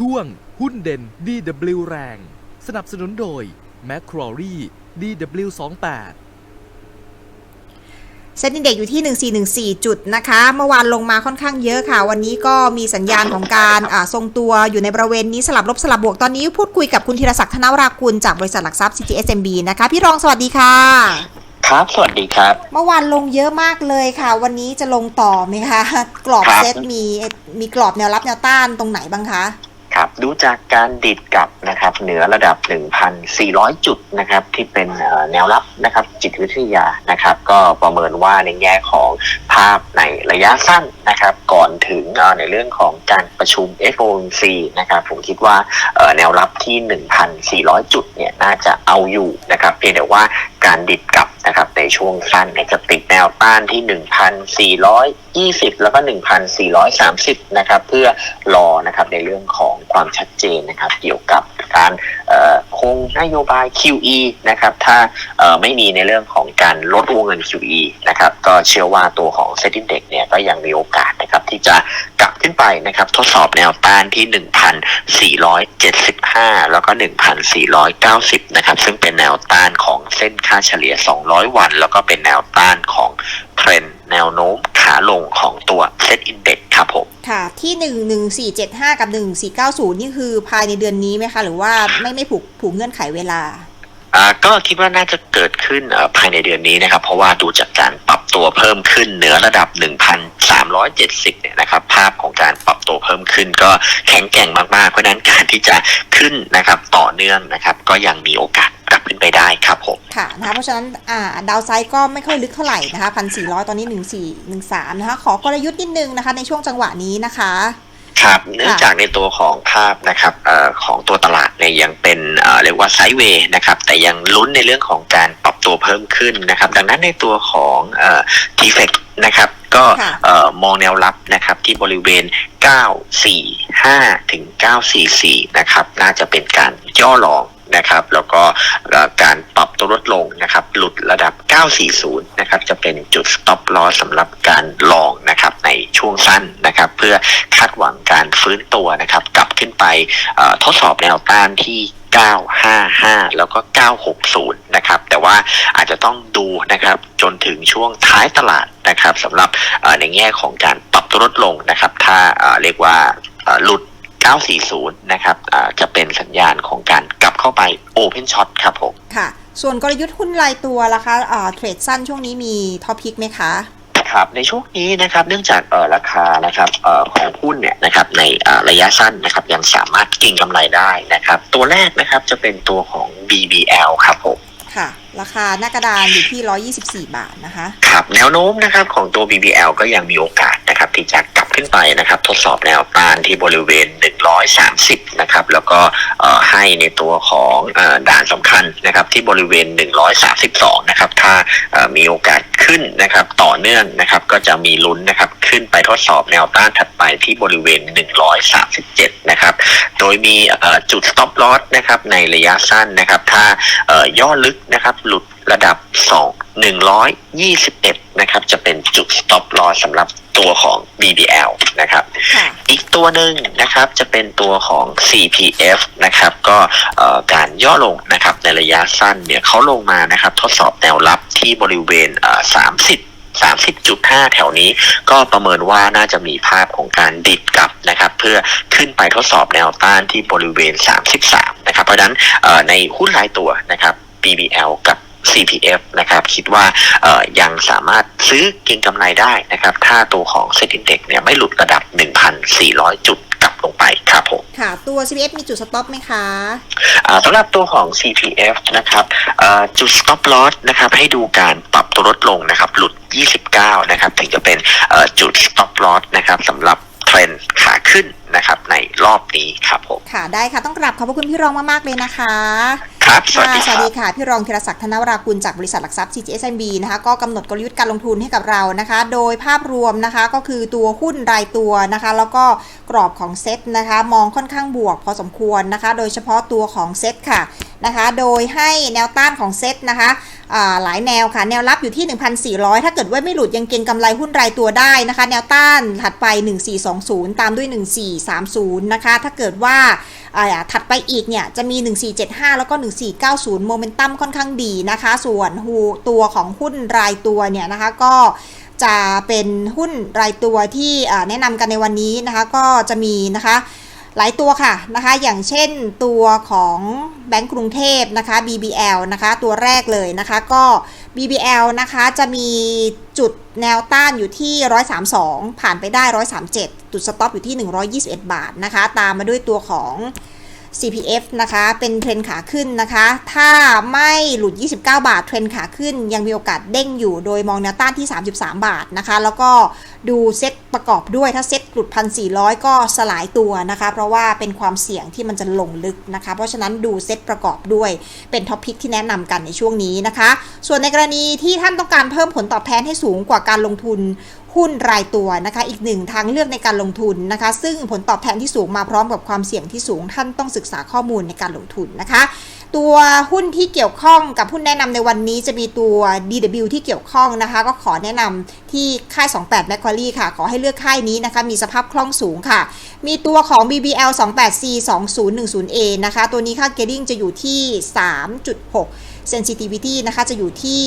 ช่วง หุ้นเด่น DW แรง สนับสนุนโดย m c q u a r i e DW28 เซ็นดินเด็กอยู่ที่ 1414 จุดนะคะ เมื่อวานลงมาค่อนข้างเยอะค่ะ วันนี้ก็มีสัญญาณของการอ่าทรงตัวอยู่ในบริเวณนี้สลับลบสลับบวก ตอนนี้พูดคุยกับคุณธีรศักดิ์ธนวรากุลจากบริษัทหลักทรัพย์ CGSMB นะคะ พี่รองสวัสดีค่ะ ครับ สวัสดีครับ เมื่อวานลงเยอะมากเลยค่ะ วันนี้จะลงต่อไหมคะ กรอบครับเซตมีมีกรอบแนวรับแนวต้านตรงไหนบ้างคะครับ ดูจากการดิดกลับนะครับ เหนือระดับ 1,400 จุดนะครับ ที่เป็นแนวรับนะครับ จิตวิทยานะครับ ก็ประเมินว่าในแง่ของภาพในระยะสั้นนะครับ ก่อนถึงในเรื่องของการประชุม FOMC นะครับ ผมคิดว่าแนวรับที่ 1,400 จุดเนี่ยน่าจะเอาอยู่นะครับ เพียงแต่ว่าการดิดกลับ ช่วงสั้นนี่ยจะติดแนวต้านที่ 1,420 แล้วก็ 1,430 นะครับ เพื่อรอนะครับในเรื่องของความชัดเจนนะครับเกี่ยวกับการคงนโยบาย QE นะครับถ้าไม่มีในเรื่องของการลดวงเงิน QE นะครับก็เชื่อว่าตัวของเซ็นดินเด็กเนี่ยก็ยังมีโอกาสนะครับที่จะ ขึ้นไปนะครับ ทดสอบแนวต้านที่ 1,475 แล้วก็ 1,490 นะครับ ซึ่งเป็นแนวต้านของเส้นค่าเฉลี่ย 200 วัน แล้วก็เป็นแนวต้านของเทรนด์แนวโน้มขาลงของตัวเซ็ตอินเด็กครับผม ค่ะที่ 11475 กับ 1490 นี่คือภายในเดือนนี้ไหมคะ หรือว่าไม่ไม่ผูกผูกเงื่อนไขเวลาอ่าก็คิดว่าน่าจะเกิดขึ้นเอ่อภายในเดือนนี้นะครับ เพราะว่าดูจากการปรับ ตัวเพิ่มขึ้นเหนือระดับ 1,370 เนี่ยนะครับ ภาพของการปรับตัวเพิ่มขึ้นก็แข็งแกร่งมากๆ เพราะฉะนั้นการที่จะขึ้นนะครับต่อเนื่องนะครับ ก็ยังมีโอกาสกลับขึ้นไปได้ครับผมค่ะนะคะเพราะฉะนั้นอ่าดาวไซด์ก็ไม่ค่อยลึกเท่าไหร่นะคะพันสี่ตอนนี้1413นะคะ ขอกลยุทธ์นิดนึงนะคะ ในช่วงจังหวะนี้นะคะครับเนื่องจากในตัวของภาพนะครับเอ่อของตัวตลาดเนี่ยยังเป็นเอ่อเรียกว่าไซด์เวย์นะครับ แต่ยังลุ้นในเรื่องของการปรับ ตัวเพิ่มขึ้นนะครับ ดังนั้นในตัวของเอ่อทีเฟกนะครับก็ค่ะเอ่อมองแนวรับนะครับที่บริเวณ 945 ถึง 944 นะครับ น่าจะเป็นการย่อลองนะครับแล้วก็เอ่อการปรับตัวลดลงนะครับ หลุดระดับ 940 นะครับ จะเป็นจุด stop loss สำหรับการลองนะครับในช่วงสั้นนะครับ เพื่อคาดหวังการฟื้นตัวนะครับ กลับขึ้นไปเอ่อทดสอบแนวต้านที่ 955 แล้วก็ 960 นะครับ แต่ว่าอาจจะต้องดูนะครับจนถึงช่วงท้ายตลาดนะครับสำหรับในแง่ของการปรับตัวลดลงนะครับ ถ้าเรียกว่าหลุด 940 นะครับจะเป็นสัญญาณของการกลับเข้าไป Open Shot ครับผม ค่ะ ส่วนกลยุทธ์หุ้นรายตัวล่ะคะเทรดสั้นช่วงนี้มีท็อปพิกไหมคะ ครับในช่วงนี้นะครับเนื่องจากเอ่อราคานะครับเอ่อของหุ้นเนี่ยนะครับในเอ่อระยะสั้นนะครับยังสามารถเก็งกำไรได้นะครับ ตัวแรกนะครับจะเป็นตัวของ BBL ครับผมค่ะ ราคาหน้ากระดานอยู่ที่ 124 บาทนะคะครับแนวโน้มนะครับของตัว BBL ก็ยังมีโอกาสนะครับที่จะกลับขึ้นไปนะครับ ทดสอบแนวต้านที่บริเวณ 130 นะครับ แล้วก็เอ่อ ให้ในตัวของอด่านสำคัญนะครับที่บริเวณ 132 นะครับ ถ้ามีโอกาสขึ้นนะครับต่อเนื่องนะครับก็จะมีลุ้นนะครับขึ้นไปทดสอบแนวต้านถัดไปที่บริเวณ 137 นะครับ โดยมีจุด stop loss นะครับในระยะสั้นนะครับ ถ้าย่อลึกนะครับหลุดระดับ 2 121 นะครับ จะเป็นจุด stop loss สำหรับตัวของ BBL นะครับ ตัวหนึ่งนะครับจะเป็นตัวของ CPF นะครับก็การย่อลงนะครับในระยะสั้นเนี่ยเขาลงมานะครับทดสอบแนวรับที่บริเวณ 30 30.5 แถวนี้ก็ประเมินว่าน่าจะมีภาพของการดิดกลับนะครับเพื่อขึ้นไปทดสอบแนวต้านที่บริเวณ 33 นะครับเพราะฉะนั้นในหุ้นรายตัวนะครับ BBL กับ CPF นะครับคิดว่าเอ่อยังสามารถซื้อเก็งกำไรได้นะครับ ถ้าตัวของเซ็นดินเด็กเนี่ยไม่หลุดระดับ 1,400 จุดกลับลงไปครับผมค่ะตัว CPF มีจุดสต็อปไหมคะอ่าสำหรับตัวของ CPF นะครับเอ่อจุด stop loss นะครับให้ดูการปรับตัวลดลงนะครับหลุด 29 นะครับถึงจะเป็นเอ่อจุด stop loss นะครับสำหรับเทรนด์ขาขึ้นนะครับในรอบนี้ครับผมค่ะได้ค่ะต้องกราบขอบพระคุณพี่รองมาก ๆ เลยนะคะ คครับ สวัสค่ะดีสควัสรัดีบค่ะ พี่รองธีรศักดิ์ธนวรากุลจากบริษัทหลักทรัพย์ CGSMB นะคะ ก็กำหนดกลยุทธ์การลงทุนให้กับเรานะคะ โดยภาพรวมนะคะก็คือตัวหุ้นรายตัวนะคะ แล้วก็กรอบของเซ็ตนะคะ มองค่อนข้างบวกพอสมควรนะคะ โดยเฉพาะตัวของเซ็ตค่ะ นะคะ โดยให้แนวต้านของเซ็ตนะคะหลายแนวค่ะ แนวรับอยู่ที่ 1,400 ถ้าเกิดว่าไม่หลุดยังเก็งกำไรหุ้นรายตัวได้นะคะ แนวต้านถัดไป 1420 ตามด้วย 1430 นะคะ ถ้าเกิดว่าถัดไปอีกเนี่ย จะมี 1475 แล้วก็ 1490 โมเมนตัมค่อนข้างดีนะคะ ส่วนหูตัวของหุ้นรายตัวเนี่ยนะคะก็จะเป็นหุ้นรายตัวที่แนะนำกันในวันนี้นะคะ ก็จะมีนะคะ หลายตัวค่ะนะคะอย่างเช่นตัวของแบงก์กรุงเทพนะคะ BBL นะคะตัวแรกเลยนะคะก็ BBL นะคะจะมีจุดแนวต้านอยู่ที่ 132 ผ่านไปได้ 137 จุดสต็อปอยู่ที่ 121 บาทนะคะ ตามมาด้วยตัวของ CPF นะคะ เป็นเทรนขาขึ้นนะคะ ถ้าไม่หลุด 29 บาท เทรนขาขึ้น ยังมีโอกาสเด้งอยู่ โดยมองแนวต้านที่ 33 บาทนะคะ แล้วก็ดูเซตประกอบด้วย ถ้าเซตหลุด 1,400 ก็สลายตัวนะคะ เพราะว่าเป็นความเสี่ยงที่มันจะลงลึกนะคะ เพราะฉะนั้นดูเซตประกอบด้วยเป็นท็อปพิกที่แนะนำกันในช่วงนี้นะคะ ส่วนในกรณีที่ท่านต้องการเพิ่มผลตอบแทนให้สูงกว่าการลงทุนหุ้นรายตัวนะคะ อีกหนึ่งทางเลือกในการลงทุนนะคะ ซึ่งผลตอบแทนที่สูงมาพร้อมกับความเสี่ยงที่สูง ท่านต้องศึกษาข้อมูลในการลงทุนนะคะ ตัวหุ้นที่เกี่ยวข้องกับหุ้นแนะนำในวันนี้จะมีตัว DW ที่เกี่ยวข้องนะคะ ก็ขอแนะนำที่ค่าย 28 m a c q u a r i e ค่ะ ขอให้เลือกค่ายนี้นะคะ มีสภาพคล่องสูงค่ะ มีตัวของ BBL 28C 2010A นะคะ ตัวนี้ค่าเกดิ้งจะอยู่ที่ 3.6 sensitivity นะคะจะอยู่ที่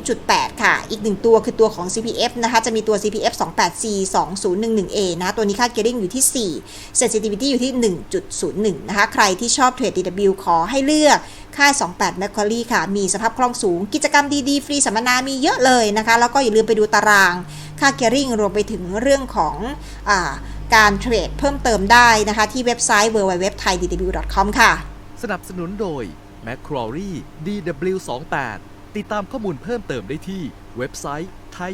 0.8 ค่ะ อีกหนึ่งตัวคือตัวของ CPF นะคะจะมีตัว CPF 28C 2011A นะะตัวนี้ค่า gearing อยู่ที่ 4 sensitivity อยู่ที่ 1.01 นะคะ ใครที่ชอบเทรด DW ขอให้เลือกค่าย 28 m a c q u a r i e ค่ะ มีสภาพคล่องสูง กิจกรรมดีๆ ฟรีสัมมนา มีเยอะเลยนะคะ แล้วก็อย่าลืมไปดูตาราง ค่า gearing รวมไปถึงเรื่องของอการเทรดเพิ่มเติมได้นะคะ ที่เว็บไซต์ www.thaidw.com ค่ะ สนับสนุนโดย Macquarie DW28 ติดตามข้อมูลเพิ่มเติมได้ที่เว็บไซต์ thai